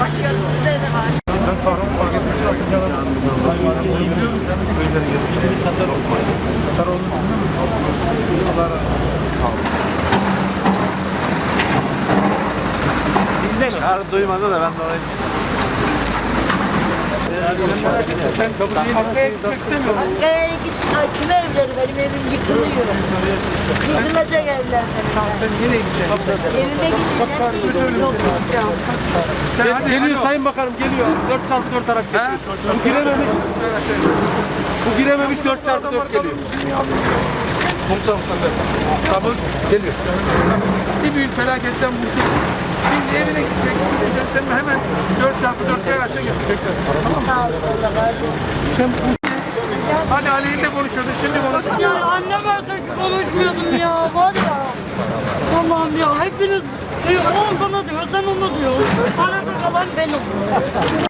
var. Aslında da. Çağrı duymadı da ben de orayı... Sen kapıyı Hakkaya git. Kime evleri? Benim evim yıkılıyor. Yıkılacak evler benim. Yine gideceksin. Evime gideceğim. Yok gideceğim. Geliyor Sayın Bakanım geliyor. 4 çarpı 4 araç geliyor. Bu girememiş. Bu girememiş 4 çarpı 4 geliyor. Komutanım sen de. Tamam geliyor. Bir büyük felaketten bu Şimdi evine gitmek gideceksin. Sen hemen 4 çarpı 4 kayaçta gidecekler. Sağ ol. Allah razı olsun. Hadi aleyhinde konuşuyordun. Şimdi konuş. Ya annem ölse konuşmuyordum ya var ya. Allah'ım ya hepiniz e, o sana diyor sen ona diyor. Arada kalan ben oluyorum.